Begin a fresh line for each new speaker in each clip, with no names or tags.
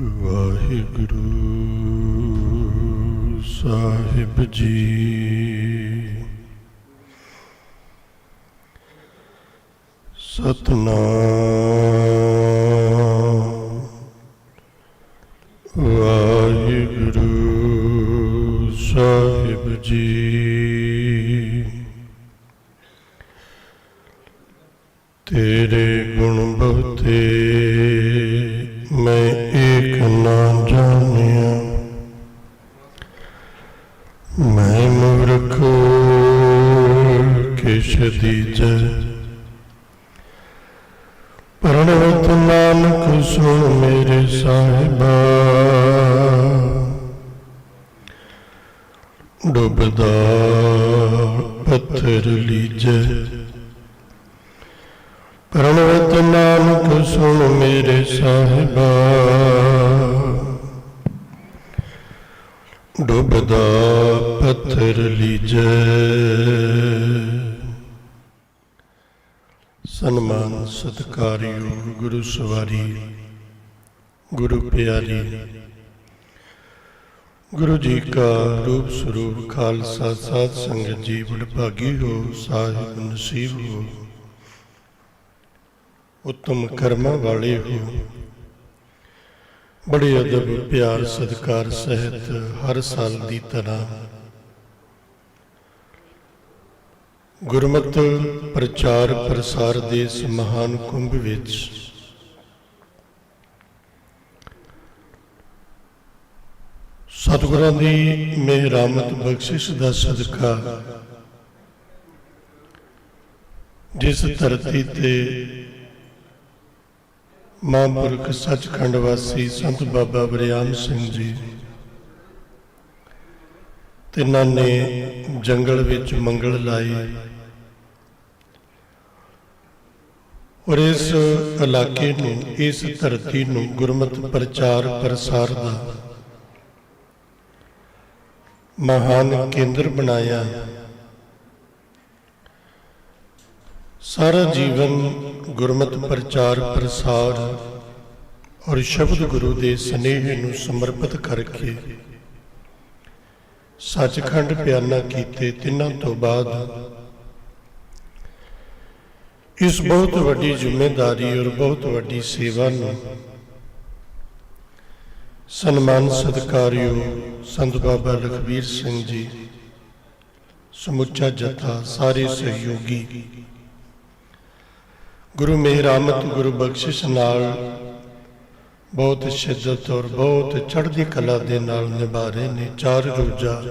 ਵਾਹਿਗੁਰੂ ਸਾਹਿਬ ਜੀ। ਸਤਨਾਮ ਮੈਂ ਮੂਰਖ ਕਿਛ ਦੀਜੈ ਪਰਣਵਤ ਨਾਨਕ ਸੁਣ ਮੇਰੇ ਸਾਹਿਬਾ। ਡੁੱਬਦਾ ਪੱਥਰ ਲੀਜੈ। ਪ੍ਰਣਵਤ ਨਾਨਕ ਸੁਣ ਮੇਰੇ ਸਾਹਿਬਾ। ਡੁੱਬਦਾ ਪੱਥਰ ਲੀਜੈ। ਸਨਮਾਨ ਸਤਿਕਾਰਯੋਗ ਗੁਰੂ ਸਵਾਰੀ, ਗੁਰੂ ਪਿਆਰੀ। ਗੁਰੂ ਜੀ ਕਾ ਰੂਪ ਸਰੂਪ ਖਾਲਸਾ ਸਾਧ ਸੰਗਤ ਜੀ ਵਡਭਾਗੀ ਹੋ, ਸਾਹਿਬ ਨਸੀਬ ਹੋ। ਉੱਤਮ ਕਰਮਾਂ ਵਾਲੇ ਹੋ। ਬੜੇ ਅਦਬ ਪਿਆਰ ਸਤਿਕਾਰ ਸਹਿਤ ਹਰ ਸਾਲ ਦੀ ਤਰ੍ਹਾਂ ਗੁਰਮਤਿ ਪ੍ਰਚਾਰ ਪ੍ਰਸਾਰ ਦੇ ਇਸ ਮਹਾਨ ਕੁੰਭ ਵਿੱਚ। ਸਤਿਗੁਰਾਂ ਦੀ ਮਿਹਰਾਮਤ ਬਖਸ਼ਿਸ਼ ਦਾ ਸਦਕਾ, ਜਿਸ ਧਰਤੀ ਤੇ ਮਹਾਂਪੁਰਖ ਸੱਚਖੰਡ ਵਾਸੀ ਸੰਤ ਬਾਬਾ ਬਰਿਆਮ ਸਿੰਘ ਜੀ ਤਿੰਨਾਂ ਨੇ ਜੰਗਲ ਵਿੱਚ ਮੰਗਲ ਲਾਏ ਔਰ ਇਸ ਇਲਾਕੇ ਨੂੰ ਇਸ ਧਰਤੀ ਨੂੰ ਗੁਰਮਤਿ ਪ੍ਰਚਾਰ ਪ੍ਰਸਾਰ ਦਾ ਮਹਾਨ ਕੇਂਦਰ ਬਣਾਇਆ। ਸਾਰਾ ਜੀਵਨ ਗੁਰਮਤਿ ਪ੍ਰਚਾਰ ਪ੍ਰਸਾਰ ਔਰ ਸ਼ਬਦ ਗੁਰੂ ਦੇ ਸਨੇਹ ਨੂੰ ਸਮਰਪਿਤ ਕਰਕੇ ਸੱਚਖੰਡ ਪਿਆਨਾ ਕੀਤੇ ਤਿੰਨਾਂ ਤੋਂ ਬਾਅਦ। ਇਸ ਬਹੁਤ ਵੱਡੀ ਜ਼ਿੰਮੇਵਾਰੀ ਔਰ ਬਹੁਤ ਵੱਡੀ ਸੇਵਾ ਨੂੰ ਸਨਮਾਨ ਸਤਿਕਾਰਯੋਗ ਸੰਤ ਬਾਬਾ ਲਖਬੀਰ ਸਿੰਘ ਜੀ, ਸਮੁੱਚਾ ਜਥਾ, ਸਾਰੇ ਸਹਿਯੋਗੀ। ਗੁਰੂ ਮੇਹਰ ਮਿਹਰਾਮਤ ਗੁਰੂ ਬਖਸ਼ਿਸ਼ ਨਾਲ ਬਹੁਤ ਸ਼ਿੱਦਤ ਔਰ ਬਹੁਤ ਚੜ੍ਹਦੀ ਕਲਾ ਦੇ ਨਾਲ ਨਿਭਾ ਰਹੇ ਨੇ ਚਾਰ ਰੋਜ਼ਾ।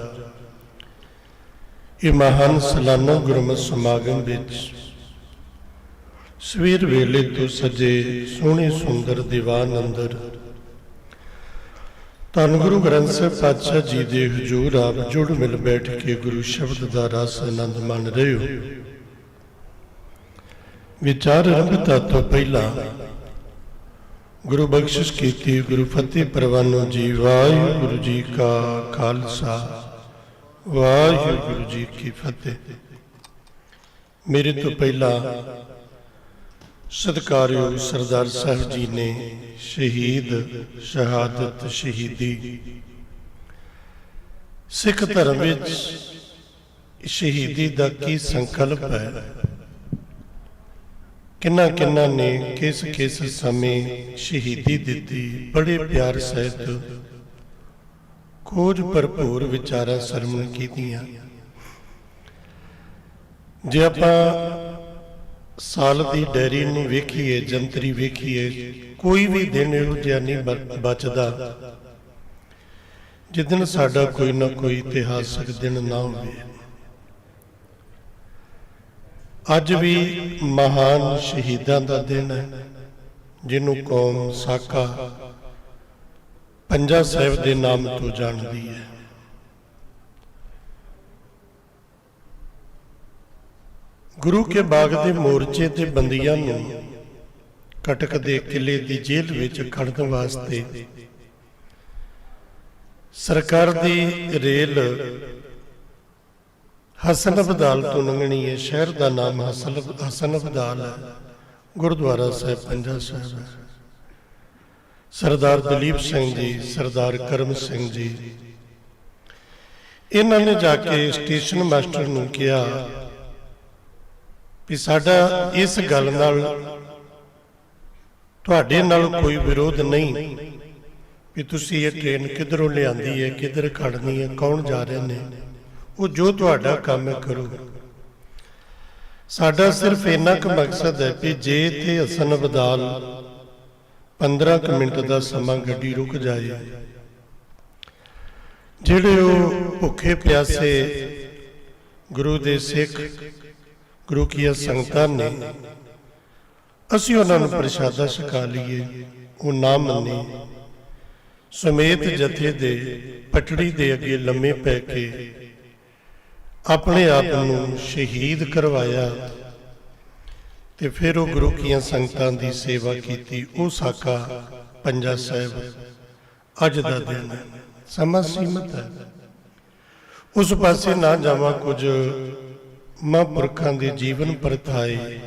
ਇਹ ਮਹਾਨ ਸਾਲਾਨਾ ਗੁਰਮਤਿ ਸਮਾਗਮ ਵਿੱਚ ਸਵੇਰ ਵੇਲੇ ਤੋਂ ਸਜੇ ਸੋਹਣੇ ਸੁੰਦਰ ਦੀਵਾਨ ਅੰਦਰ ਧੰਨ ਗੁਰੂ ਗ੍ਰੰਥ ਸਾਹਿਬ ਪਾਤਸ਼ਾਹ ਜੀ ਦੇ ਹਜ਼ੂਰ ਆਪ ਜੁੜ ਮਿਲ ਬੈਠ ਕੇ ਗੁਰੂ ਸ਼ਬਦ ਦਾ ਰਸ ਆਨੰਦ ਮਾਣ ਰਹੇ ਹੋ। ਵਿਚਾਰ ਆਰੰਭਤਾ ਤੋਂ ਪਹਿਲਾਂ ਗੁਰੂ ਬਖਸ਼ਿਸ਼ ਕੀਤੀ, ਗੁਰੂ ਫਤਿਹ ਪ੍ਰਵਾਨੋ ਜੀ, ਵਾਹਿਗੁਰੂ ਜੀ ਕਾ ਖਾਲਸਾ। ਵਾਹਿਗੁਰੂ ਜੀ ਕੀ ਫਤਿਹ। ਮੇਰੇ ਤੋਂ ਪਹਿਲਾਂ ਸਤਿਕਾਰਯੋਗ ਸਰਦਾਰ ਸਾਹਿਬ ਜੀ ਨੇ ਸ਼ਹੀਦ, ਸ਼ਹਾਦਤ ਸ਼ਹੀਦੀ। ਸਿੱਖ ਧਰਮ ਵਿੱਚ ਸ਼ਹੀਦੀ ਦਾ ਕੀ ਸੰਕਲਪ ਹੈ? ਕਿੰਨਾ ਕਿੰਨਾ ਨੇ ਕਿਸ ਕਿਸ ਸਮੇਂ ਸ਼ਹੀਦੀ ਦਿੱਤੀ, ਬੜੇ ਪਿਆਰ ਸਹਿਤ। ਖੋਜ ਭਰਪੂਰ ਵਿਚਾਰਾਂ ਸਰਮਣ ਕੀਤੀਆਂ। ਜੇ ਆਪਾਂ ਸਾਲ ਦੀ ਡੈਰੀ ਨੂੰ ਵੇਖੀਏ, ਜੰਤਰੀ ਵੇਖੀਏ, ਕੋਈ ਵੀ ਦਿਨ ਇਹੋ ਜਿਹਾ ਨਹੀਂ ਬਚਦਾ। ਜਿਸ ਦਿਨ ਸਾਡਾ ਕੋਈ ਨਾ ਕੋਈ ਇਤਿਹਾਸਕ ਦਿਨ ਨਾ ਹੋਵੇ। ਅੱਜ ਵੀ ਮਹਾਨ ਸ਼ਹੀਦਾਂ ਦਾ ਦਿਨ ਹੈ, ਜਿਹਨੂੰ ਕੌਮ ਸਾਕਾ ਪੰਜਾ ਸਾਹਿਬ ਦੇ ਨਾਮ ਤੋਂ ਜਾਣਦੀ ਹੈ। ਗੁਰੂ ਕੇ ਬਾਗ ਦੇ ਮੋਰਚੇ ਤੇ ਬੰਦੀਆਂ ਨੂੰ ਕਟਕ ਦੇ ਕਿਲੇ ਦੀ ਜੇਲ੍ਹ ਵਿੱਚ ਖੜਨ ਵਾਸਤੇ ਸਰਕਾਰ ਦੀ ਰੇਲ ਹਸਨ ਅਬਦਾਲ ਤੋਂ ਲੰਘਣੀ ਹੈ, ਸ਼ਹਿਰ ਦਾ ਨਾਮ ਹਸਨ ਹਸਨ ਅਬਦਾਲ ਹੈ, ਗੁਰਦੁਆਰਾ ਸਾਹਿਬ, ਪੰਜਾ ਸਾਹਿਬ ਹੈ। ਸਰਦਾਰ ਦਲੀਪ ਸਿੰਘ ਜੀ, ਸਰਦਾਰ ਕਰਮ ਸਿੰਘ ਜੀ। ਇਹਨਾਂ ਨੇ ਜਾ ਕੇ ਸਟੇਸ਼ਨ ਮਾਸਟਰ ਨੂੰ ਕਿਹਾ ਵੀ ਸਾਡਾ ਇਸ ਗੱਲ ਨਾਲ ਤੁਹਾਡੇ ਨਾਲ ਕੋਈ ਵਿਰੋਧ ਨਹੀਂ, ਵੀ ਤੁਸੀਂ ਇਹ ਟ੍ਰੇਨ ਕਿੱਧਰੋਂ ਲਿਆਂਦੀ ਹੈ, ਕਿੱਧਰ ਖੜਨੀ ਹੈ, ਕੌਣ ਜਾ ਰਹੇ ਨੇ। ਉਹ ਜੋ ਤੁਹਾਡਾ ਕੰਮ ਹੈ ਕਰੋ। ਸਾਡਾ ਸਿਰਫ ਇੰਨਾ ਕੁ ਮਕਸਦ ਹੈ ਕਿ ਜੇ ਇੱਥੇ ਹਸਨ ਅਬਦਾਲ 15 ਕੁ ਮਿੰਟ ਦਾ ਸਮਾਂ ਗੱਡੀ ਰੁਕ ਜਾਏ, ਜਿਹੜੇ ਉਹ ਭੁੱਖੇ ਪਿਆਸੇ ਗੁਰੂ ਦੇ ਸਿੱਖ, ਗੁਰੂ ਕੀ ਸੰਗਤਾਂ ਨੇ, ਅਸੀਂ ਉਹਨਾਂ ਨੂੰ ਪ੍ਰਸ਼ਾਦਾ ਛਕਾ ਲਈਏ, ਉਹ ਨਾ ਮੰਨੇ। ਸਮੇਤ ਜਥੇ ਦੇ ਪਟੜੀ ਦੇ ਅੱਗੇ ਲੰਮੇ ਪੈ ਕੇ ਆਪਣੇ ਆਪ ਨੂੰ ਸ਼ਹੀਦ ਕਰਵਾਇਆ ਤੇ ਫਿਰ ਉਹ ਗੁਰੂ ਕੀਆਂ ਸੰਗਤਾਂ ਦੀ ਸੇਵਾ ਕੀਤੀ ਉਹ ਸਾਕਾ ਪੰਜਾ ਸਾਹਿਬ, ਅੱਜ ਦਾ ਦਿਨ ਹੈ। ਸਮਾਂ ਸੀਮਤ ਹੈ। ਉਸ ਪਾਸੇ ਨਾ ਜਾਵਾਂ ਕੁਝ ਮਹਾਂਪੁਰਖਾਂ ਦੇ ਜੀਵਨ ਪਰਥਾਏ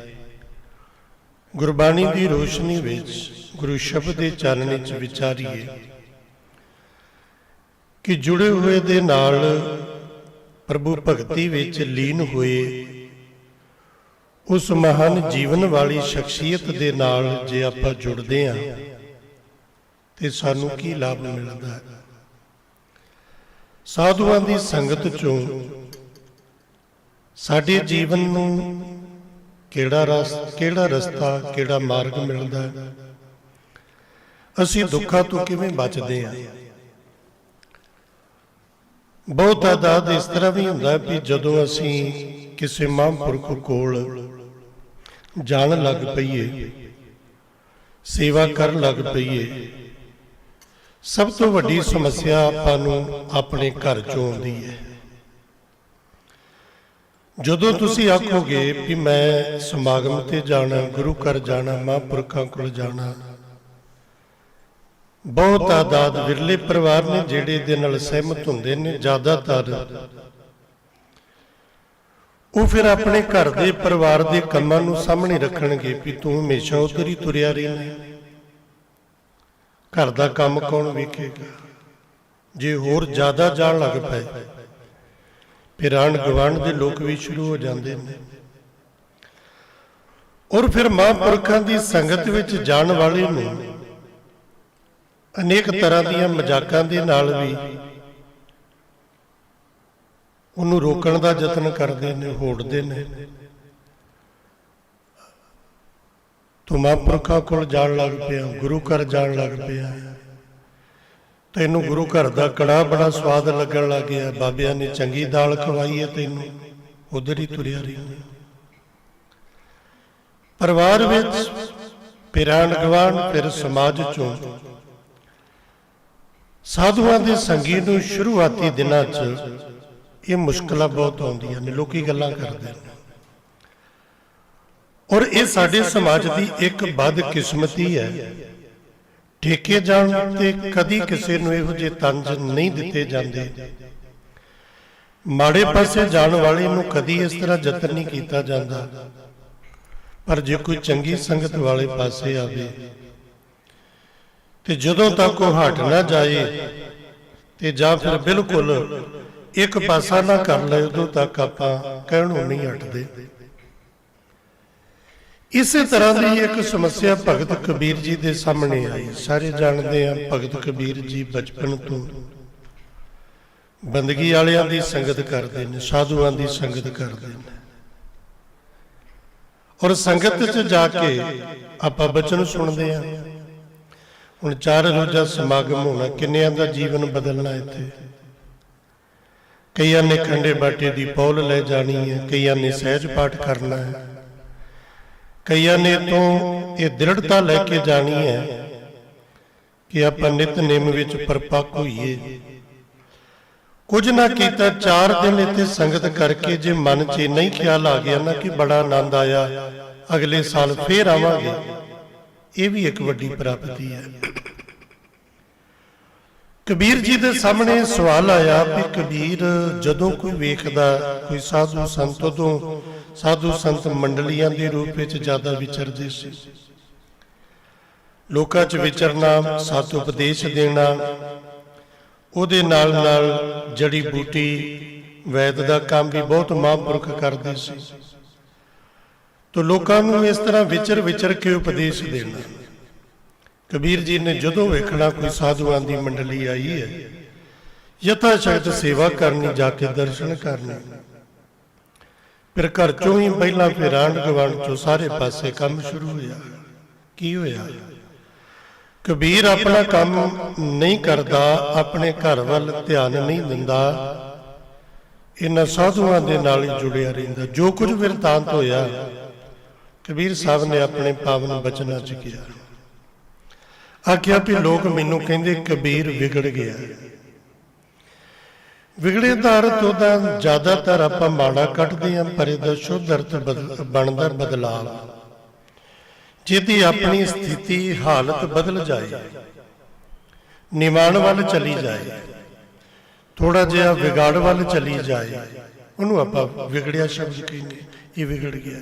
ਗੁਰਬਾਣੀ ਦੀ ਰੋਸ਼ਨੀ ਵਿੱਚ, ਗੁਰੂ ਸ਼ਬਦ ਦੇ ਚਾਨਣੇ 'ਚ ਵਿਚਾਰੀਏ ਕਿ ਜੁੜੇ ਹੋਏ ਦੇ ਨਾਲ ਪ੍ਰਭੂ ਭਗਤੀ ਵਿੱਚ ਲੀਨ ਹੋਏ। ਉਸ ਮਹਾਨ ਜੀਵਨ ਵਾਲੀ ਸ਼ਖਸੀਅਤ ਦੇ ਨਾਲ ਜੇ ਆਪਾਂ ਜੁੜਦੇ ਹਾਂ ਤੇ ਸਾਨੂੰ ਕੀ ਲਾਭ ਮਿਲਦਾ ਹੈ? ਸਾਧੂਆਂ ਦੀ ਸੰਗਤ ਚੋਂ ਸਾਡੇ ਜੀਵਨ ਨੂੰ ਕਿਹੜਾ ਰਸ ਕਿਹੜਾ ਰਸਤਾ ਕਿਹੜਾ ਮਾਰਗ ਮਿਲਦਾ ਹੈ? ਅਸੀਂ ਦੁੱਖਾਂ ਤੋਂ ਕਿਵੇਂ ਬਚਦੇ ਹਾਂ? ਬਹੁਤ ਆਦਾਦ ਇਸ ਤਰ੍ਹਾਂ ਵੀ ਹੁੰਦਾ ਹੈ ਵੀ ਜਦੋਂ ਅਸੀਂ ਕਿਸੇ ਮਹਾਂਪੁਰਖ ਕੋਲ ਜਾਣ ਲੱਗ ਪਈਏ, ਸੇਵਾ ਕਰਨ ਲੱਗ ਪਈਏ, ਸਭ ਤੋਂ ਵੱਡੀ ਸਮੱਸਿਆ ਆਪਾਂ ਨੂੰ ਆਪਣੇ ਘਰ ਚੋਂ ਆਉਂਦੀ ਹੈ। ਜਦੋਂ ਤੁਸੀਂ ਆਖੋਗੇ ਵੀ ਮੈਂ ਸਮਾਗਮ ਤੇ ਜਾਣਾ, ਗੁਰੂ ਘਰ ਜਾਣਾ, ਮਹਾਂਪੁਰਖਾਂ ਕੋਲ ਜਾਣਾ ਬਹੁਤ ਆਦਾਦ ਵਿਰਲੇ ਪਰਿਵਾਰ ਨੇ ਜਿਹੜੇ ਦੇ ਨਾਲ ਸਹਿਮਤ ਹੁੰਦੇ ਨੇ, ਜ਼ਿਆਦਾਤਰ। ਉਹ ਫਿਰ ਆਪਣੇ ਘਰ ਦੇ ਪਰਿਵਾਰ ਦੇ ਕੰਮਾਂ ਨੂੰ ਸਾਹਮਣੇ ਰੱਖਣਗੇ ਵੀ ਤੂੰ ਹਮੇਸ਼ਾ ਉਧਰ ਹੀ ਤੁਰਿਆ ਰਹਿਣਾ ਘਰ ਦਾ ਕੰਮ ਕੌਣ ਵੇਖੇਗਾ? ਜੇ ਹੋਰ ਜ਼ਿਆਦਾ ਜਾਣ ਲੱਗ ਪਏ, ਫਿਰ ਆਣ ਗਵਾਂਡ ਦੇ ਲੋਕ ਵੀ ਸ਼ੁਰੂ ਹੋ ਜਾਂਦੇ ਨੇ। ਔਰ ਫਿਰ ਮਹਾਂਪੁਰਖਾਂ ਦੀ ਸੰਗਤ ਵਿੱਚ ਜਾਣ ਵਾਲੇ ਨੂੰ ਅਨੇਕ ਤਰ੍ਹਾਂ ਦੀਆਂ ਮਜ਼ਾਕਾਂ ਦੇ ਨਾਲ ਵੀ ਉਹਨੂੰ ਰੋਕਣ ਦਾ ਯਤਨ ਕਰਦੇ ਨੇ, ਹੋੜਦੇ ਨੇ। ਤੂੰ ਮਹਾਂਪੁਰਖਾਂ ਕੋਲ ਜਾਣ ਲੱਗ ਪਿਆ, ਗੁਰੂ ਘਰ ਜਾਣ ਲੱਗ ਪਿਆ। ਤੈਨੂੰ ਗੁਰੂ ਘਰ ਦਾ ਕੜਾ ਬੜਾ ਸਵਾਦ ਲੱਗਣ ਲੱਗ ਗਿਆ। ਬਾਬਿਆਂ ਨੇ ਚੰਗੀ ਦਾਲ ਖਵਾਈ ਹੈ ਤੈਨੂੰ, ਉਧਰ ਹੀ ਤੁਰਿਆ ਰਹਿੰਦਾ। ਪਰਿਵਾਰ ਵਿੱਚ ਪਿਰਾਣ ਗਵਾਨ ਫਿਰ ਸਮਾਜ ਚੋਂ ਸਾਧੂਆਂ ਦੇ ਸੰਗੀ ਨੂੰ ਸ਼ੁਰੂਆਤੀ ਦਿਨਾਂ 'ਚ ਇਹ ਮੁਸ਼ਕਲਾਂ ਬਹੁਤ ਆਉਂਦੀਆਂ ਨੇ, ਲੋਕੀ ਗੱਲਾਂ ਕਰਦੇ ਨੇ। ਔਰ ਇਹ ਸਾਡੇ ਸਮਾਜ ਦੀ ਇੱਕ ਬਦਕਿਸਮਤੀ ਹੈ। ਠੇਕੇ ਜਾਣ ਤੇ ਕਦੀ ਕਿਸੇ ਨੂੰ ਇਹੋ ਜਿਹੇ ਤੰਜ ਨਹੀਂ ਦਿੱਤੇ ਜਾਂਦੇ। ਮਾੜੇ ਪਾਸੇ ਜਾਣ ਵਾਲੇ ਨੂੰ ਕਦੀ ਇਸ ਤਰ੍ਹਾਂ ਯਤਨ ਨਹੀਂ ਕੀਤਾ ਜਾਂਦਾ। ਪਰ ਜੇ ਕੋਈ ਚੰਗੀ ਸੰਗਤ ਵਾਲੇ ਪਾਸੇ ਆਵੇ ਤੇ ਜਦੋਂ ਤੱਕ ਉਹ ਹਟ ਨਾ ਜਾਏ ਤੇ ਜਾਂ ਫਿਰ ਬਿਲਕੁਲ ਇੱਕ ਪਾਸਾ ਨਾ ਕਰ ਲਏ, ਉਦੋਂ ਤੱਕ ਆਪਾਂ ਕਹਿਣੋਂ ਨਹੀਂ ਹਟਦੇ। ਇਸੇ ਤਰ੍ਹਾਂ ਦੀ ਇੱਕ ਸਮੱਸਿਆ ਭਗਤ ਕਬੀਰ ਜੀ ਦੇ ਸਾਹਮਣੇ ਆਈ। ਸਾਰੇ ਜਾਣਦੇ ਆ ਭਗਤ ਕਬੀਰ ਜੀ ਬਚਪਨ ਤੋਂ ਬੰਦਗੀ ਵਾਲਿਆਂ ਦੀ ਸੰਗਤ ਕਰਦੇ ਨੇ, ਸਾਧੂਆਂ ਦੀ ਸੰਗਤ ਕਰਦੇ ਨੇ। ਔਰ ਸੰਗਤ 'ਚ ਜਾ ਕੇ ਆਪਾਂ ਬਚਨ ਸੁਣਦੇ ਆ। ਹੁਣ ਚਾਰ ਰੋਜ਼ਾ ਸਮਾਗਮ ਹੋਣਾ, ਕਿੰਨਿਆਂ ਦਾ ਜੀਵਨ ਬਦਲਣਾ ਇੱਥੇ? ਕਈਆਂ ਨੇ ਖੰਡੇ ਬਾਟੇ ਦੀ ਪੌਲ ਲੈ ਜਾਣੀ ਹੈ, ਕਈਆਂ ਨੇ ਸਹਿਜ ਪਾਠ ਕਰਨਾ ਹੈ। ਕਈਆਂ ਨੇ ਤੋਂ ਇਹ ਦ੍ਰਿੜਤਾ ਲੈ ਕੇ ਜਾਣੀ ਹੈ ਕਿ ਆਪਾਂ ਨਿਤਨੇਮ ਵਿੱਚ ਪਰਪੱਕ ਹੋਈਏ। ਕੁਝ ਨਾ ਕੀਤਾ, ਚਾਰ ਦਿਨ ਇੱਥੇ ਸੰਗਤ ਕਰਕੇ ਜੇ ਮਨ 'ਚ ਨਹੀਂ ਖਿਆਲ ਆ ਗਿਆ ਨਾ ਕਿ ਬੜਾ ਆਨੰਦ ਆਇਆ, ਅਗਲੇ ਸਾਲ ਫੇਰ ਆਵਾਂਗੇ। ਇਹ ਵੀ ਇੱਕ ਵੱਡੀ ਪ੍ਰਾਪਤੀ ਹੈ। ਕਬੀਰ ਜੀ ਦੇ ਸਾਹਮਣੇ ਸਵਾਲ ਆਇਆ ਵੀ ਕਬੀਰ ਜਦੋਂ ਕੋਈ ਵੇਖਦਾ, ਕੋਈ ਸਾਧੂ ਸੰਤ ਤੋਂ ਸਾਧੂ ਸੰਤ ਮੰਡਲੀਆਂ ਦੇ ਰੂਪ ਵਿੱਚ ਜ਼ਿਆਦਾ ਵਿਚਰਦੇ ਸੀ। ਲੋਕਾਂ 'ਚ ਵਿਚਰਨਾ ਸਤ ਉਪਦੇਸ਼ ਦੇਣਾ, ਉਹਦੇ ਨਾਲ ਨਾਲ ਜੜੀ ਬੂਟੀ, ਵੈਦ ਦਾ ਕੰਮ ਵੀ ਬਹੁਤ ਮਹਾਂਪੁਰਖ ਕਰਦੇ ਸੀ। ਤੋ ਲੋਕਾਂ ਨੂੰ ਇਸ ਤਰ੍ਹਾਂ ਵਿਚਰ ਵਿਚਰ ਕੇ ਉਪਦੇਸ਼ ਦੇਣਾ। ਕਬੀਰ ਜੀ ਨੇ ਜਦੋਂ ਵੇਖਣਾ ਕੋਈ ਸਾਧੂਆਂ ਦੀ ਮੰਡਲੀ ਆਈ ਹੈ ਯਥਾ ਸ਼ਕਤ ਸੇਵਾ ਕਰਨੀ, ਜਾ ਕੇ ਦਰਸ਼ਨ ਕਰਨੇ। ਫਿਰ ਘਰ ਚੋਂ ਹੀ ਪਹਿਲਾਂ ਫਿਰ ਆਂਢ ਗੁਆਂਢ ਚੋਂ ਸਾਰੇ ਪਾਸੇ ਕੰਮ ਸ਼ੁਰੂ ਹੋਇਆ। ਕੀ ਹੋਇਆ? ਕਬੀਰ ਆਪਣਾ ਕੰਮ ਨਹੀਂ ਕਰਦਾ, ਆਪਣੇ ਘਰ ਵੱਲ ਧਿਆਨ ਨਹੀਂ ਦਿੰਦਾ। ਇਹਨਾਂ ਸਾਧੂਆਂ ਦੇ ਨਾਲ ਹੀ ਜੁੜਿਆ ਰਹਿੰਦਾ। ਜੋ ਕੁਝ ਵਿਰਤਾਂਤ ਹੋਇਆ ਕਬੀਰ ਸਾਹਿਬ ਨੇ ਆਪਣੇ ਪਾਵਨ ਬਚਨਾਂ ਚ ਕਿਹਾ। ਆਖਿਆ ਵੀ ਲੋਕ ਮੈਨੂੰ ਕਹਿੰਦੇ ਕਬੀਰ ਵਿਗੜ ਗਿਆ। ਵਿਗੜੇ ਦਾ ਅਰਥ ਉਹਦਾ, ਜ਼ਿਆਦਾਤਰ ਆਪਾਂ ਮਾੜਾ ਕੱਢਦੇ ਹਾਂ ਪਰ ਇਹਦਾ ਸ਼ੁੱਧ ਅਰਥ ਬਣਦਾ ਬਦਲਾਵ। ਜਿਹਦੀ ਆਪਣੀ ਸਥਿਤੀ, ਹਾਲਤ ਬਦਲ ਜਾਏ ਨਿਮਾਣ ਵੱਲ ਚਲੀ ਜਾਏ ਥੋੜਾ ਜਿਹਾ ਵਿਗਾੜ ਵੱਲ ਚਲੀ ਜਾਏ, ਉਹਨੂੰ ਆਪਾਂ ਵਿਗੜਿਆ ਸ਼ਬਦ ਕਹਿੰਦੇ, ਇਹ ਵਿਗੜ ਗਿਆ।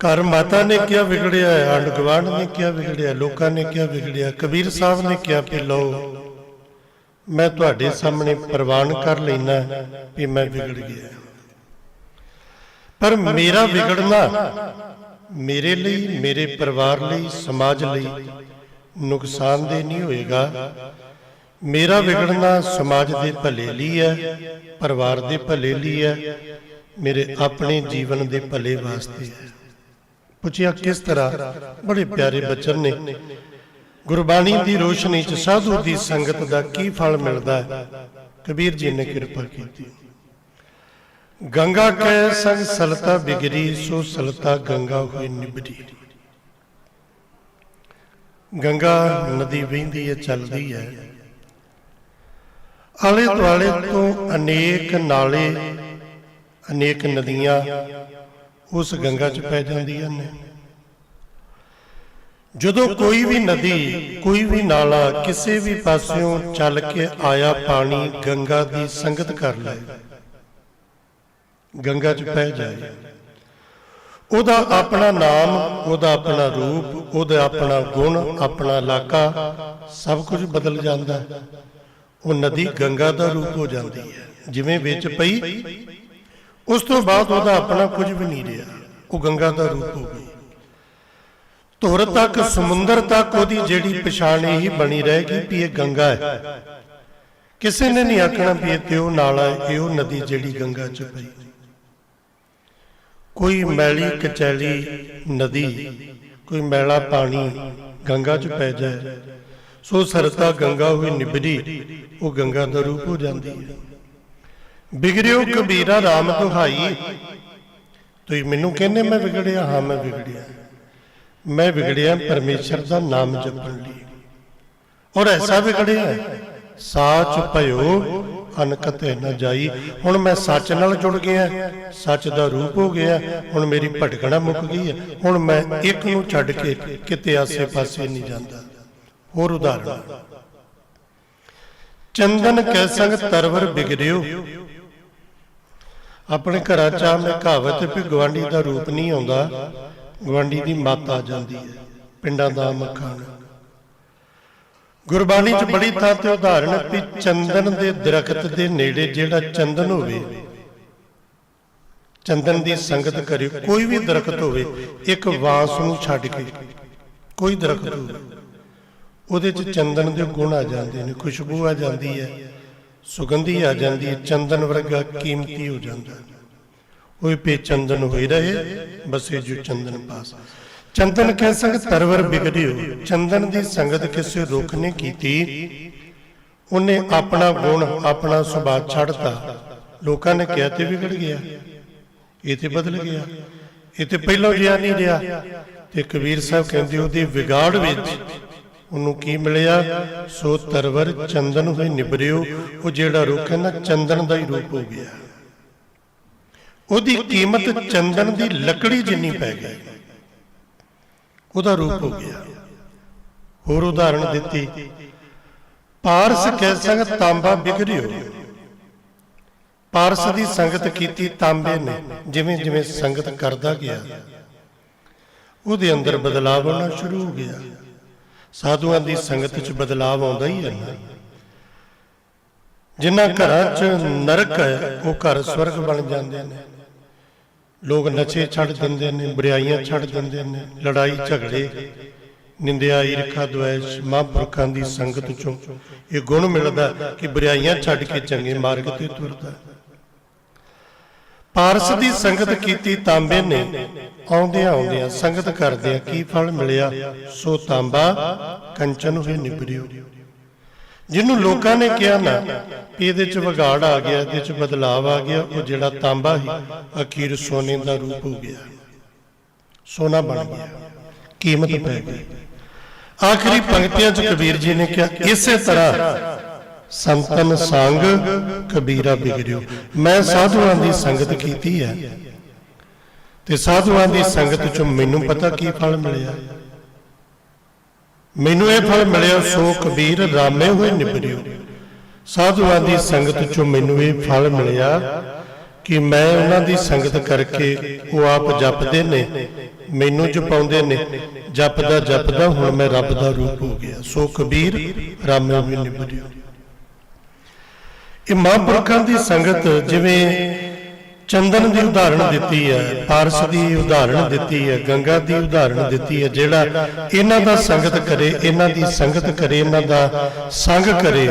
ਘਰ ਮਾਤਾ ਨੇ ਕਿਹਾ ਵਿਗੜਿਆ ਹੈ, ਆਂਢ ਗੁਆਂਢ ਨੇ ਕਿਹਾ ਵਿਗੜਿਆ ਲੋਕਾਂ ਨੇ ਕਿਹਾ ਵਿਗੜਿਆ ਕਬੀਰ ਸਾਹਿਬ ਨੇ ਕਿਹਾ ਕਿ ਲਓ, ਮੈਂ ਤੁਹਾਡੇ ਸਾਹਮਣੇ ਪ੍ਰਵਾਨ ਕਰ ਲੈਣਾ ਵੀ ਮੈਂ ਵਿਗੜ ਗਿਆ ਪਰ ਮੇਰਾ ਵਿਗੜਨਾ ਮੇਰੇ ਲਈ, ਮੇਰੇ ਪਰਿਵਾਰ ਲਈ, ਸਮਾਜ ਲਈ ਨੁਕਸਾਨਦੇ ਨਹੀਂ ਹੋਏਗਾ। ਮੇਰਾ ਵਿਗੜਨਾ ਸਮਾਜ ਦੇ ਭਲੇ ਲਈ ਹੈ, ਪਰਿਵਾਰ ਦੇ ਭਲੇ ਲਈ ਹੈ, ਮੇਰੇ ਆਪਣੇ ਜੀਵਨ ਦੇ ਭਲੇ ਵਾਸਤੇ ਹੈ। ਪੁੱਛਿਆ, ਕਿਸ ਤਰ੍ਹਾਂ? ਬੜੇ ਪਿਆਰੇ ਬਚਨ ਨੇ। ਗੁਰਬਾਣੀ ਦੀ ਰੋਸ਼ਨੀ 'ਚ ਸਾਧੂ ਦੀ ਸੰਗਤ ਦਾ ਕੀ ਫਲ ਮਿਲਦਾ ਹੈ? ਕਬੀਰ ਜੀ ਨੇ ਕਿਰਪਾ ਕੀਤੀ। ਗੰਗਾ ਕੈ ਸੰਗ ਸਲਤਾ ਬਿਗਰੀ, ਸੋ ਸਲਤਾ ਗੰਗਾ ਹੋਈ ਨਿਬਰੀ ਗੰਗਾ ਨਦੀ ਵਹਿੰਦੀ ਹੈ, ਚੱਲਦੀ ਹੈ। ਆਲੇ ਦੁਆਲੇ ਤੋਂ ਅਨੇਕ ਨਾਲੇ, ਅਨੇਕ ਨਦੀਆਂ ਉਸ ਗੰਗਾ 'ਚ ਪੈ ਜਾਂਦੀਆਂ ਨੇ ਜਦੋਂ ਕੋਈ ਵੀ ਨਦੀ, ਕੋਈ ਵੀ ਨਾਲਾ ਕਿਸੇ ਵੀ ਪਾਸਿਓਂ ਚੱਲ ਕੇ ਆਇਆ ਪਾਣੀ ਗੰਗਾ ਦੀ ਸੰਗਤ ਕਰ ਲੈ। ਗੰਗਾ 'ਚ ਪੈ ਜਾਏ। ਉਹਦਾ ਆਪਣਾ ਨਾਮ, ਉਹਦਾ ਆਪਣਾ ਰੂਪ, ਉਹਦਾ ਆਪਣਾ ਗੁਣ, ਆਪਣਾ ਇਲਾਕਾ ਸਭ ਕੁਝ ਬਦਲ ਜਾਂਦਾ। ਹੈ ਉਹ ਨਦੀ ਗੰਗਾ ਦਾ ਰੂਪ ਹੋ ਜਾਂਦੀ ਹੈ। ਜਿਵੇਂ ਵਿੱਚ ਪਈ ਉਸ ਤੋਂ ਬਾਅਦ ਉਹਦਾ ਆਪਣਾ ਕੁਝ ਵੀ ਨਹੀਂ ਰਿਹਾ। ਉਹ ਗੰਗਾ ਦਾ ਰੂਪ ਹੋ ਗਈ। ਧੁਰ ਤੱਕ, ਸਮੁੰਦਰ ਤੱਕ ਉਹਦੀ ਜਿਹੜੀ ਪਛਾਣ ਇਹੀ ਬਣੀ ਰਹੇਗੀ ਵੀ ਇਹ ਗੰਗਾ ਹੈ। ਕਿਸੇ ਨੇ ਨਹੀਂ ਆਖਣਾ ਵੀ ਇਹ ਤੇ ਉਹ ਨਾਲਾ ਹੈ ਇਹ ਉਹ ਨਦੀ ਜਿਹੜੀ ਗੰਗਾ ਚ ਪਈ। ਕੋਈ ਮੈਲੀ ਕਚੈਲੀ ਨਦੀ, ਕੋਈ ਮੈਲਾ ਪਾਣੀ ਗੰਗਾ ਚ ਪੈ ਜਾਏ, ਸੋ ਸਰਤਾ ਗੰਗਾ ਹੋਈ ਨਿਬਰੀ ਉਹ ਗੰਗਾ ਦਾ ਰੂਪ ਹੋ ਜਾਂਦੀ ਹੈ। ਬਿਗੜਿਓ ਕਬੀਰਾ RAM ਦੁਹਾਈ ਤੁਸੀਂ ਮੈਨੂੰ ਕਹਿੰਦੇ ਮੈਂ ਵਿਗੜਿਆ? ਹਾਂ, ਮੈਂ ਵਿਗੜਿਆ। ਮੈਂ ਵਿਗੜਿਆ ਪਰਮੇਸ਼ਰ ਦਾ ਨਾਮ ਜਪਣ ਲਈ। ਔਰ ਐਸਾ ਵਿਗੜਿਆ, ਸਾਚ ਭਇਓ, ਅਨਕਤੇ ਨ ਜਾਈ। ਹੁਣ ਮੈਂ ਸੱਚ ਨਾਲ ਜੁੜ ਗਿਆ, ਸੱਚ ਦਾ ਰੂਪ ਹੋ ਗਿਆ, ਹੁਣ ਮੇਰੀ ਭਟਕਣਾ ਮੁੱਕ ਗਈ ਹੈ। ਹੁਣ ਮੈਂ ਇੱਕ ਨੂੰ ਛੱਡ ਕੇ ਕਿਤੇ ਆਸੇ-ਪਾਸੇ ਨਹੀਂ ਜਾਂਦਾ। ਹੋਰ ਉਦਾਹਰਣ। ਚੰਦਨ ਕੈ ਸੰਗ ਤਰਵਰ ਬਿਗੜਿਓ ਆਪਣੇ ਘਰਾਂ ਚ ਆਮ ਇੱਕ ਕਹਾਵਤ ਵੀ ਗਵਾਂਡੀ ਦਾ ਰੂਪ ਨਹੀਂ ਆਉਂਦਾ ਗਵਾਂਡੀ ਦੀ ਮੱਤ ਆ ਜਾਂਦੀ ਹੈ, ਪਿੰਡਾਂ ਦਾ ਮੱਖਣ। ਗੁਰਬਾਣੀ ਚ ਬੜੀ ਥਾਂ ਤੇ ਉਦਾਹਰਣ ਹੈ ਵੀ ਚੰਦਨ ਦੇ ਦਰਖਤ ਦੇ ਨੇੜੇ ਜਿਹੜਾ ਚੰਦਨ ਹੋਵੇ, ਚੰਦਨ ਦੀ ਸੰਗਤ ਕਰੇ ਕੋਈ ਵੀ ਦਰਖਤ ਹੋਵੇ, ਇੱਕ ਵਾਂਸ ਨੂੰ ਛੱਡ ਕੇ ਕੋਈ ਦਰਖਤ ਹੋਵੇ, ਉਹਦੇ ਚ ਚੰਦਨ ਦੇ ਗੁਣ ਆ ਜਾਂਦੇ ਨੇ, ਖੁਸ਼ਬੂ ਆ ਜਾਂਦੀ ਹੈ। ਸੁਗੰਧੀ ਆ ਜਾਂਦੀ ਹੈ ਚੰਦਨ ਵਰਗਾ ਕੀਮਤੀ ਹੋ ਜਾਂਦਾ। ਹੋਏ ਪੇ ਚੰਦਨ ਹੋਈ ਰਹੇ, ਬਸੇ ਜੋ ਚੰਦਨ ਪਾਸ। ਚੰਦਨ ਕਹਿ ਸੰਗ ਤਰਵਰ ਬਿਗੜਿਓ ਚੰਦਨ ਦੀ ਸੰਗਤ ਕਿਸੇ ਰੁੱਖ ਨੇ ਕੀਤੀ। ਉਹਨੇ ਆਪਣਾ ਗੁਣ, ਆਪਣਾ ਸੁਭਾਅ ਛੱਡਤਾ। ਲੋਕਾਂ ਨੇ ਕਿਹਾ ਤੇ ਵਿਗੜ ਗਿਆ। ਇਹ ਤੇ ਬਦਲ ਗਿਆ। ਇਹ ਤੇ ਪਹਿਲਾਂ ਜਿਹਾ ਨਹੀਂ ਰਿਹਾ। ਤੇ ਕਬੀਰ ਸਾਹਿਬ ਕਹਿੰਦੇ ਉਹਦੇ ਵਿਗਾੜ ਵਿੱਚ ਉਹਨੂੰ ਕੀ ਮਿਲਿਆ? ਸੋ ਤਰਵਰ ਚੰਦਨ ਹੋਈ ਨਿਬਰਿਓ, ਉਹ ਜਿਹੜਾ ਰੁੱਖ ਹੈ ਨਾ, ਚੰਦਨ ਦਾ ਹੀ ਰੂਪ ਹੋ ਗਿਆ। ਉਹਦੀ ਕੀਮਤ ਚੰਦਨ ਦੀ ਲੱਕੜੀ ਜਿੰਨੀ ਪੈ ਗਈ। ਉਹਦਾ ਰੂਪ ਹੋ ਗਿਆ। ਹੋਰ ਉਦਾਹਰਣ ਦਿੱਤੀ। ਪਾਰਸ ਕਹਿ ਸੰਗ ਤਾਂਬਾ ਬਿਗੜਿਓ ਪਾਰਸ ਦੀ ਸੰਗਤ ਕੀਤੀ ਤਾਂਬੇ ਨੇ, ਜਿਵੇਂ ਜਿਵੇਂ ਸੰਗਤ ਕਰਦਾ ਗਿਆ। ਉਹਦੇ ਅੰਦਰ ਬਦਲਾਅ ਆਉਣਾ ਸ਼ੁਰੂ ਹੋ ਗਿਆ। ਸਾਧੂਆਂ ਦੀ ਸੰਗਤ 'ਚ ਬਦਲਾਅ ਆਉਂਦਾ ਹੀ ਹੈ। ਨਾ ਜਿਨ੍ਹਾਂ ਘਰਾਂ 'ਚ ਨਰਕ ਹੈ, ਉਹ ਘਰ ਸਵਰਗ ਬਣ ਜਾਂਦੇ ਨੇ। ਲੋਕ ਨਸ਼ੇ ਛੱਡ ਦਿੰਦੇ ਨੇ, ਬੁਰਾਈਆਂ ਛੱਡ ਦਿੰਦੇ ਨੇ, ਲੜਾਈ ਝਗੜੇ, ਨਿੰਦਿਆ, ਈਰਖਾ, ਦੁਆਇਸ਼, ਮਹਾਂਪੁਰਖਾਂ ਦੀ ਸੰਗਤ ਚੋਂ ਇਹ ਗੁਣ ਮਿਲਦਾ ਕਿ ਬੁਰਾਈਆਂ ਛੱਡ ਕੇ ਚੰਗੇ ਮਾਰਗ ਤੇ ਤੁਰਦਾ ਪਾਰਸ ਦੀ ਸੰਗਤ ਕੀਤੀ ਤਾਂਬੇ ਨੇ। ਆਉਂਦਿਆਂ ਆਉਂਦਿਆਂ ਸੰਗਤ ਕਰਦਿਆਂ ਕੀ ਫਲ ਮਿਲਿਆ? ਸੋ ਤਾਂਬਾ ਕੰਚਨ ਹੋਏ ਨਿਬਰਿਓ ਜਿਹਨੂੰ ਲੋਕਾਂ ਨੇ ਕਿਹਾ ਨਾ ਵੀ ਇਹਦੇ ਚ ਵਿਗਾੜ ਆ ਗਿਆ, ਇਹਦੇ ਚ ਬਦਲਾਵ ਆ ਗਿਆ, ਉਹ ਜਿਹੜਾ ਤਾਂਬਾ ਸੀ, ਅਖੀਰ ਸੋਨੇ ਦਾ ਰੂਪ ਹੋ ਗਿਆ। ਸੋਨਾ ਬਣ ਗਿਆ। ਕੀਮਤ ਪੈ ਗਈ। ਆਖਰੀ ਪੰਕਤੀਆਂ ਚ ਕਬੀਰ ਜੀ ਨੇ ਕਿਹਾ, ਇਸੇ ਤਰ੍ਹਾਂ ਸੰਤਨ ਸੰਗ ਕਬੀਰਾ ਬਿਗੜਿਓ। ਮੈਂ ਸਾਧੂਆਂ ਦੀ ਸੰਗਤ ਕੀਤੀ ਹੈ। ਤੇ ਸਾਧੂਆਂ ਦੀ ਸੰਗਤ ਚੋਂ ਮੈਨੂੰ ਪਤਾ ਕੀ ਫਲ ਮਿਲਿਆ? ਮੈਨੂੰ ਇਹ ਫਲ ਮਿਲਿਆ, ਸੋ ਕਬੀਰ ਰਾਮੇ ਹੋਏ ਨਿਬਰਿਓ ਸਾਧੂਆਂ ਦੀ ਸੰਗਤ ਚੋਂ ਮੈਨੂੰ ਇਹ ਫਲ ਮਿਲਿਆ ਕਿ ਮੈਂ ਉਹਨਾਂ ਦੀ ਸੰਗਤ ਕਰਕੇ ਉਹ ਆਪ ਜਪਦੇ ਨੇ, ਮੈਨੂੰ ਜਪਾਉਂਦੇ ਨੇ। ਜਪਦਾ ਜਪਦਾ ਹੁਣ ਮੈਂ ਰੱਬ ਦਾ ਰੂਪ ਹੋ ਗਿਆ। ਸੋ ਕਬੀਰ ਰਾਮੇ ਹੋਏ ਨਿਬਰਿਓ ਇਹ ਮਹਾਂਪੁਰਖਾਂ ਦੀ ਸੰਗਤ ਜਿਵੇਂ ਚੰਦਨ ਦੀ ਉਦਾਹਰਣ ਦਿੱਤੀ ਹੈ, ਪਾਰਸ ਦੀ ਉਦਾਹਰਣ ਦਿੱਤੀ ਹੈ, ਗੰਗਾ ਦੀ ਉਦਾਹਰਣ ਦਿੱਤੀ ਹੈ, ਜਿਹੜਾ ਇਹਨਾਂ ਦਾ ਸੰਗਤ ਕਰੇ, ਇਹਨਾਂ ਦੀ ਸੰਗਤ ਕਰੇ, ਇਹਨਾਂ ਦਾ ਸੰਗ ਕਰੇ,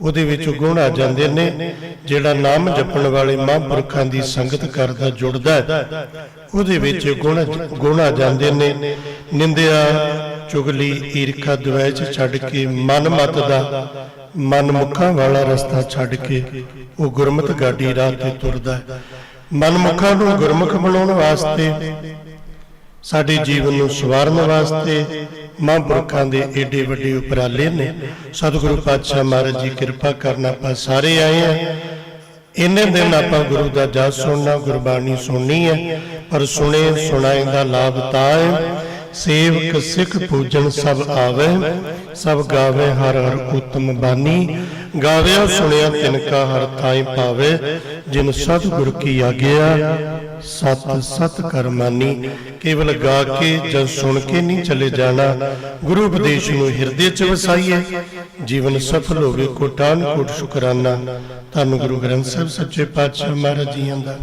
ਉਹਦੇ ਵਿੱਚ ਗੁਣ ਆ ਜਾਂਦੇ ਨੇ, ਜਿਹੜਾ ਨਾਮ ਜਪਣ ਵਾਲੇ ਮਹਾਂਪੁਰਖਾਂ ਦੀ ਸੰਗਤ ਕਰਦਾ, ਜੁੜਦਾ ਉਹਦੇ ਵਿੱਚ ਗੁਣ ਗੁਣ ਆ ਜਾਂਦੇ ਨੇ, ਨਿੰਦਿਆ ਚੁਗਲੀ, ਈਰਖਾ ਦੁਆਇਚ ਛੱਡ ਕੇ, ਮਨ ਮਤ ਦਾ, ਮਨ ਮੁਖਾਂ ਵਾਲਾ ਰਸਤਾ ਛੱਡ ਕੇ ਉਹ ਗੁਰਮਤ ਗਾਡੀ ਰਾਹ ਤੇ ਤੁਰਦਾ ਹੈ। ਮਨ ਮੁਖਾਂ ਨੂੰ ਗੁਰਮੁਖ ਬਣਾਉਣ ਵਾਸਤੇ, ਸਾਡੇ ਜੀਵਨ ਨੂੰ ਸਵਾਰਨ ਵਾਸਤੇ ਮਹਾਂਪੁਰਖਾਂ ਦੇ ਏਡੇ ਵੱਡੇ ਉਪਰਾਲੇ ਨੇ। ਸਤਿਗੁਰੂ ਪਾਤਸ਼ਾਹ ਮਹਾਰਾਜ ਜੀ ਕਿਰਪਾ ਕਰਨ ਆਪਾਂ ਸਾਰੇ ਆਏ ਆ ਇੰਨੇ ਦਿਨ ਆਪਾਂ ਗੁਰੂ ਦਾ ਜਸ ਸੁਣਨਾ, ਗੁਰਬਾਣੀ ਸੁਣਨੀ ਹੈ, ਪਰ ਸੁਣੇ, ਸੁਣਾਏ ਦਾ ਲਾਭ ਤਾਂ ਹੈ। ਸੇਵਕ ਸਿੱਖ ਪੂਜਨ ਸਭ ਆਵੇ ਸਭ ਗਾਵੇ ਹਰ ਹਰ ਉਤਮ ਬਾਣੀ ਗਾਵਿਆ ਸੁਣਿਆ ਤਿਨ ਕਾ ਹਰ ਥਾਈ ਪਾਵੇ ਜਿਨ ਸਤਿਗੁਰ ਕੀ ਆਗਿਆ ਸਤ ਸਤ ਕਰਮਾਨੀ ਕੇਵਲ ਗਾ ਕੇ ਜਾਂ ਸੁਣ ਕੇ ਨਹੀਂ ਚਲੇ ਜਾਣਾ। ਗੁਰੂ ਉਪਦੇਸ਼ ਨੂੰ ਹਿਰਦੇ 'ਚ ਵਸਾਈਏ। ਜੀਵਨ ਸਫਲ ਹੋਵੇ ਕੋਟਾਨ ਕੋਟ ਸ਼ੁਕਰਾਨਾ। ਧੰਨ ਗੁਰੂ ਗ੍ਰੰਥ ਸਾਹਿਬ ਸੱਚੇ ਪਾਤਸ਼ਾਹ ਮਹਾਰਾਜ ਜੀਆਂ ਦਾ।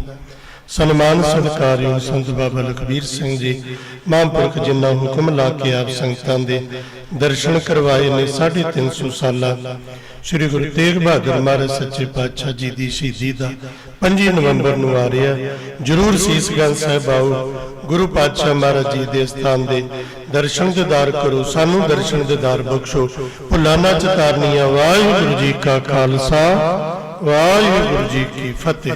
ਸਨਮਾਨ ਸਤਿਕਾਰਯੋਗ ਸੰਤ ਬਾਬਾ ਲਖਬੀਰ ਸਿੰਘ ਜੀ। ਮਹਾਂਪੁਰਖ ਜਿਨ੍ਹਾਂ ਹੁਕਮ ਲਾ ਕੇ ਆਪ ਸੰਗਤਾਂ ਦੇ ਦਰਸ਼ਨ ਕਰਵਾਏ ਨੇ 350 ਸਾਲਾ। ਸ੍ਰੀ ਗੁਰੂ ਤੇਗ ਬਹਾਦਰ ਮਹਾਰਾਜ ਸੱਚੇ ਪਾਤਸ਼ਾਹ ਜੀ ਦੀ ਸ਼ਹੀਦੀ ਦਾ 5 ਨਵੰਬਰ ਨੂੰ ਆ ਰਿਹਾ। ਜਰੂਰ ਸੀਸਗੰਜ ਸਾਹਿਬ ਆਓ। ਗੁਰੂ ਪਾਤਸ਼ਾਹ ਮਹਾਰਾਜ ਜੀ ਦੇ ਸਥਾਨ ਦੇ ਦਰਸ਼ਨ ਦਿਦਾਰ ਕਰੋ, ਸਾਨੂੰ ਦਰਸ਼ਨ ਦਿਦਾਰ ਬਖਸ਼ੋ। ਭੁੱਲਾਂ ਨਾ ਚਤਾਰਨੀਆਂ, ਵਾਹਿਗੁਰੂ ਜੀ ਕਾ ਖਾਲਸਾ, ਵਾਹਿਗੁਰੂ ਜੀ ਕੀ ਫਤਿਹ।